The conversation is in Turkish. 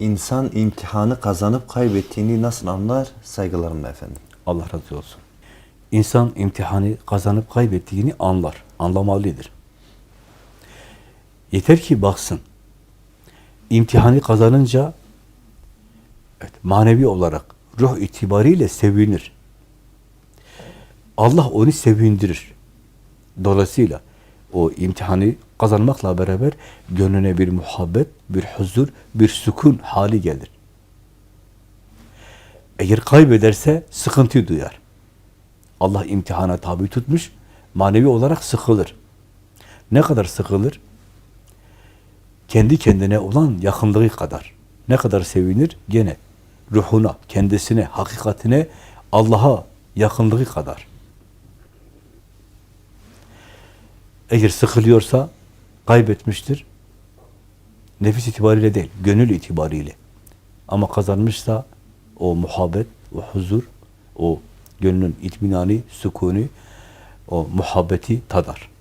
İnsan imtihanı kazanıp kaybettiğini nasıl anlar? Saygılarımla efendim. Allah razı olsun. İnsan imtihanı kazanıp kaybettiğini anlar, anlamalıdır. Yeter ki baksın. İmtihanı kazanınca evet, manevi olarak, ruh itibariyle sevinir. Allah onu sevindirir. Dolayısıyla o imtihanı kazanmakla beraber gönlüne bir muhabbet, bir huzur, bir sükun hali gelir. Eğer kaybederse sıkıntı duyar. Allah imtihana tabi tutmuş, manevi olarak sıkılır. Ne kadar sıkılır? Kendi kendine olan yakınlığı kadar. Ne kadar sevinir? Gene ruhuna, kendisine, hakikatine, Allah'a yakınlığı kadar. Eğer sıkılıyorsa kaybetmiştir. Nefis itibariyle değil, gönül itibariyle. Ama kazanmışsa o muhabbet, o huzur, o gönlün itminani, sükuni, o muhabbeti tadar.